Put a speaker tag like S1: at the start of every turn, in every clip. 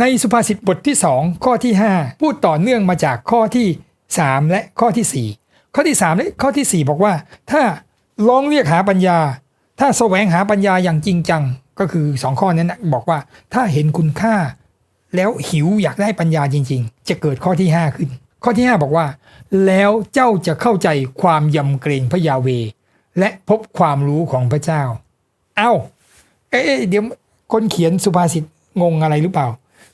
S1: ในสุภาษิตบทที่ 2 ข้อที่ 5 พูดต่อเนื่องมาจากข้อที่ 3 และข้อที่ 4 ข้อที่ 3 และข้อทีสี่4 บอกว่า ถ้าลองเรียกหาปัญญา ถ้าแสวงหาปัญญาอย่างจริงจัง ก็คือ 2 ข้อนั้นนะบอกว่าถ้าเห็นคุณค่า แล้วหิวอยากได้ปัญญาจริง ๆ จะเกิดข้อที่ 5 ขึ้น ข้อที่ 5 บอกว่า แล้วเจ้าจะเข้าใจความยำเกรงพระยาเว และพบความรู้ของพระเจ้า เอา้าเอ๊ะเดี๋ยวคนเขียนสุภาษิตงงอะไรหรือเปล่า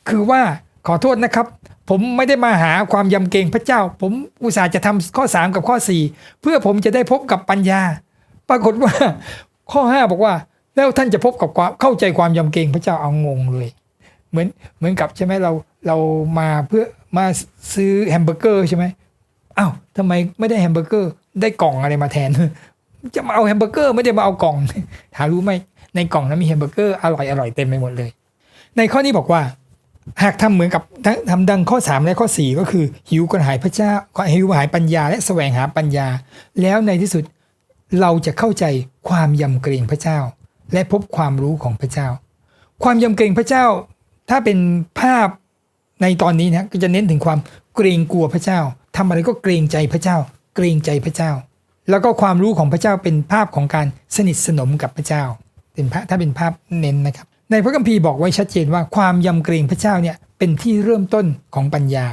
S1: คือว่าขอโทษนะครับ ผมไม่ได้มาหาความยำเกรงพระเจ้า ผมอุตส่าห์จะทำข้อ 3 กับข้อ 4 เพื่อผมจะได้พบกับปัญญา ปรากฏว่าข้อ 5 บอกว่า แล้วท่านจะพบกับความเข้าใจความยำเกรงพระเจ้าเอางงเลย เหมือนเหมือนกับใช่ไหมเราเรามาเพื่อมาซื้อแฮมเบอร์เกอร์ใช่ไหมอ้าวทำไมไม่ได้แฮมเบอร์เกอร์ได้กล่องอะไรมาแทน จะมาเอาแฮมเบอร์เกอร์ไม่ได้มาเอากล่องหารู้ไหมในกล่องนั้นมีแฮมเบอร์เกอร์อร่อยอร่อยเต็มไปหมดเลย ในข้อนี้บอกว่า หากทำเหมือนกับทำดังข้อ 3 และข้อ 4 ก็คือ หิวกระหายพระเจ้าหิวกระหายปัญญา และแสวงหาปัญญา แล้วในที่สุดเราจะเข้าใจความยำเกรงพระเจ้า และพบความรู้ของพระเจ้า ความยำเกรงพระเจ้า ถ้าเป็นภาพในตอนนี้นะก็จะเน้นถึงความเกรงกลัวพระเจ้าทำอะไรก็เกรงใจพระเจ้า เกรงใจพระเจ้า แล้วก็ความรู้ของพระเจ้าเป็นภาพของการสนิทสนมกับพระเจ้า เป็นพระถ้าเป็นภาพเน้นนะครับ ในพระคัมภีร์บอกไว้ชัดเจนว่าความยำเกรงพระเจ้าเนี่ยเป็นที่เริ่มต้นของปัญญา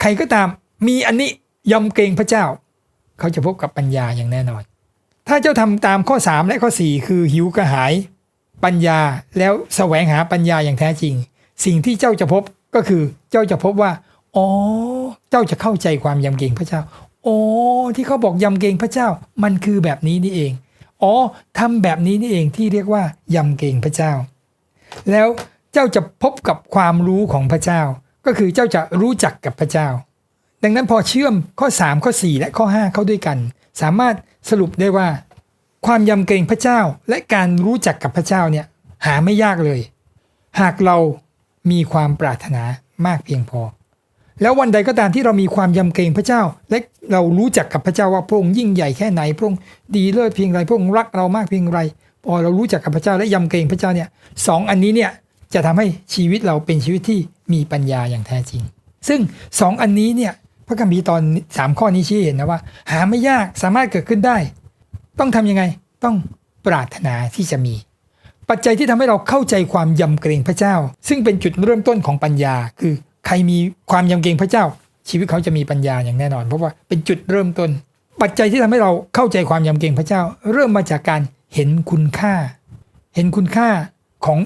S1: ใครก็ตามมีอันนี้ยำเกรงพระเจ้า เขาจะพบกับปัญญาอย่างแน่นอน ถ้าเจ้าทำตามข้อ 3 และข้อ 4 คือหิวกระหาย ปัญญาแล้วแสวงหาปัญญาอย่างแท้จริง สิ่งที่เจ้าจะพบก็คือเจ้าจะพบว่าอ๋อเจ้าจะเข้าใจความยำเกรงพระเจ้าอ๋อที่เขาบอกยำเกรงพระเจ้ามันคือแบบนี้นี่เองอ๋อทำแบบนี้นี่เองที่เรียกว่ายำเกรงพระเจ้า แล้วเจ้าจะพบกับความรู้ของพระเจ้า ก็คือเจ้าจะรู้จักกับพระเจ้า ดังนั้นพอเชื่อมข้อ 3 ข้อ 4 และข้อ 5 เข้าด้วยกัน สามารถสรุปได้ว่า ความยำเกรงพระเจ้าและการรู้จักกับพระเจ้าเนี่ยหาไม่ยากเลย หากเรามีความปรารถนามากเพียงพอ แล้ววันใดก็ตามที่เรามีความยำเกรงพระเจ้า และเรารู้จักกับพระเจ้าว่าพระองค์ยิ่งใหญ่แค่ไหนพระองค์ดีเลิศเพียงไรพระองค์รักเรามากเพียงไร พอเรารู้จักกับพระเจ้าและยำเกรงพระเจ้าเนี่ยสองอันนี้เนี่ยจะทำให้ชีวิตเราเป็นชีวิตที่มีปัญญาอย่างแท้จริง ซึ่งสองอันนี้เนี่ยพระคัมภีร์ตอนสามข้อนี้ชี้เห็นนะว่า หาไม่ยากสามารถเกิดขึ้นได้ ต้องทํำยังไงต้องปรารถนาที่จะมี ปัจจัยที่ทำให้เราเข้าใจความยำเกรงพระเจ้า ซึ่งเป็นจุดเริ่มต้นของปัญญา คือใครมีความยำเกรงพระเจ้า ชีวิตเขาจะมีปัญญาอย่างแน่นอน เพราะว่าเป็นจุดเริ่มต้น ปัจจัยที่ทำให้เราเข้าใจความยำเกรงพระเจ้า เริ่มมาจากการ เห็นคุณค่า เห็นคุณค่าของ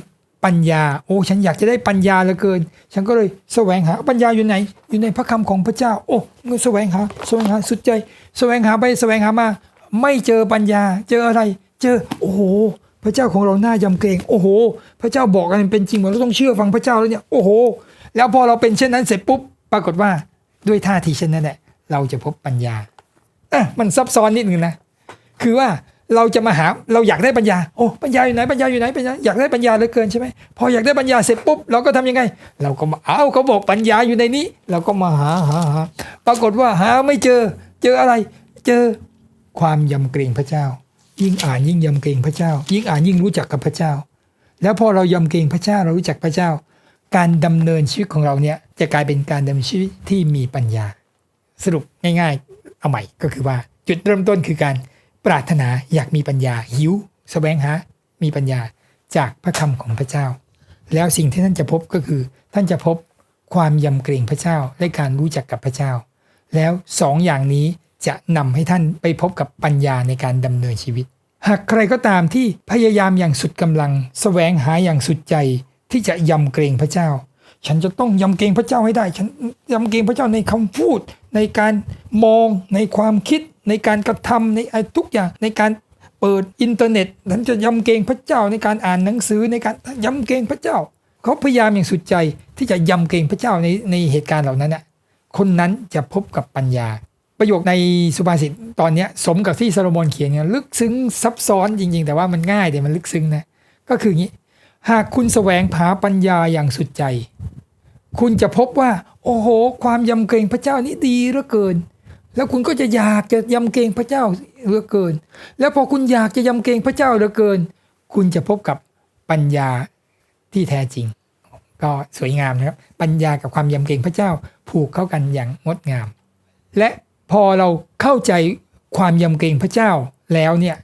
S1: ปัญญา โอ้ ฉันอยากจะได้ปัญญาเหลือเกิน ฉันก็เลยแสวงหาปัญญาอยู่ไหน อยู่ในพระคำของพระเจ้า โอ้เมื่อแสวงหาแสวงหาสุดใจ แสวงหาไปแสวงหามา ไม่เจอปัญญา เจออะไร เจอ โอ้โห พระเจ้าของเราหน้ายำเกรง โอ้โห พระเจ้าบอกกันเป็นจริงเราต้องเชื่อฟังพระเจ้าแล้วเนี่ย โอ้โห แล้วพอเราเป็นเช่นนั้นเสร็จปุ๊บ ปรากฏว่าด้วยท่าทีเช่นนั้นแหละ เราจะพบปัญญาอะมันซับซ้อนนิดนึงนะ คือว่า เราจะมาหาเราอยากได้ปัญญาโอ้ปัญญาอยู่ไหนปัญญาอยู่ไหนปัญญาอยากได้ปัญญาเหลือเกินใช่ไหมพออยากได้ปัญญาเสร็จปุ๊บเราก็ทำยังไง เราก็มาเอาเขาบอกปัญญาอยู่ในนี้ เราก็มาหาหาหาปรากฏว่าหาไม่เจอ เจออะไร เจอความยำเกรงพระเจ้า ยิ่งอ่านยิ่งยำเกรงพระเจ้า ยิ่งอ่านยิ่งรู้จักกับพระเจ้า แล้วพอเรายำเกรงพระเจ้าเรารู้จักพระเจ้า การดำเนินชีวิตของเราเนี่ยจะกลายเป็นการดำเนินชีวิตที่มีปัญญา สรุปง่าย ๆ เอาใหม่ก็คือว่าจุดเริ่มต้นคือการ ปรารถนาอยากมีปัญญาหิวสแสวงหา มีปัญญาจากพระคำของพระเจ้า แล้วสิ่งที่ท่านจะพบก็คือ ท่านจะพบความยำเกรงพระเจ้าและการรู้จักกับพระเจ้า แล้วสองอย่างนี้จะนำให้ท่านไปพบกับปัญญาในการดำเนินชีวิต หากใครก็ตามที่พยายามอย่างสุดกำลังสแสวงหาอย่างสุดใจที่จะยำเกรงพระเจ้า ฉันจะต้องยำเกรงพระเจ้าให้ได้ ฉันยำเกรงพระเจ้าในคำพูด ในการมองในความคิด ในการกระทำในทุกอย่างในการเปิดอินเทอร์เน็ตนั้นจะยำเกรงพระเจ้าในการอ่านหนังสือในการยำเกรงพระเจ้า เขาพยายามอย่างสุดใจที่จะยำเกรงพระเจ้าในในเหตุการณ์เหล่านั้นน่ะคนนั้นจะพบกับปัญญา ประโยคในสุภาษิตตอนนี้สมกับที่ซาโลมอนเขียนเนี่ยลึกซึ้งซับซ้อนจริง ๆ แต่ว่ามันง่ายแต่มันลึกซึ้งนะก็คืออย่างนี้ หากคุณแสวงหาปัญญาอย่างสุดใจ คุณจะพบว่า โอ้โห ความยำเกรงพระเจ้านี้ดีเหลือเกิน แล้วคุณก็จะอยากจะยำเกรงพระเจ้าเหลือเกิน แล้วพอคุณอยากจะยำเกรงพระเจ้าเหลือเกิน คุณจะพบกับปัญญาที่แท้จริง ก็สวยงามนะครับ ปัญญากับความยำเกรงพระเจ้าผูกเข้ากันอย่างงดงาม และพอเราเข้าใจความยำเกรงพระเจ้าแล้วเนี่ย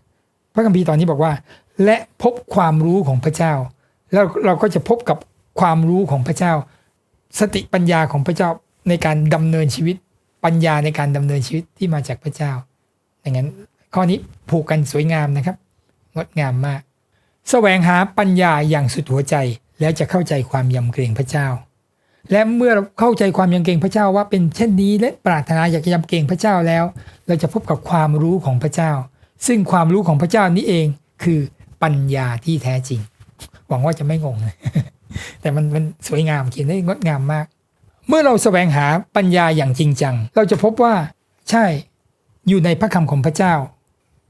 S1: พระคัมภีร์ตอนนี้บอกว่า และพบความรู้ของพระเจ้า แล้วเราก็จะพบกับความรู้ของพระเจ้า สติปัญญาของพระเจ้าในการดำเนินชีวิต ปัญญาในการดำเนินชีวิตที่มาจากพระเจ้าอย่างนั้นข้อนี้ผูกกันสวยงามนะครับ งดงามมากแสวงหาปัญญาอย่างสุดหัวใจ แล้วจะเข้าใจความยำเกรงพระเจ้า และเมื่อเราเข้าใจความยำเกรงพระเจ้าว่าเป็นเช่นนี้และปรารถนาอยากจะยำเกรงพระเจ้าแล้ว เราจะพบกับความรู้ของพระเจ้า ซึ่งความรู้ของพระเจ้านี้เองคือปัญญาที่แท้จริง หวังว่าจะไม่งง แต่มันมันสวยงามเขียนได้งดงามมาก เมื่อเราแสวงหาปัญญาอย่างจริงจัง เราจะพบว่า ใช่ อยู่ในพระคำของพระเจ้า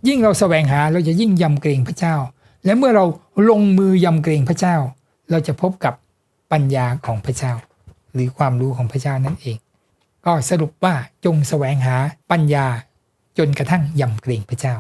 S1: ยิ่งเราแสวงหาเราจะยิ่งยำเกรงพระเจ้า และเมื่อเราลงมือยำเกรงพระเจ้า เราจะพบกับปัญญาของพระเจ้า หรือความรู้ของพระเจ้านั่นเอง ก็สรุปว่าจงแสวงหาปัญญาจนกระทั่งยำเกรงพระเจ้า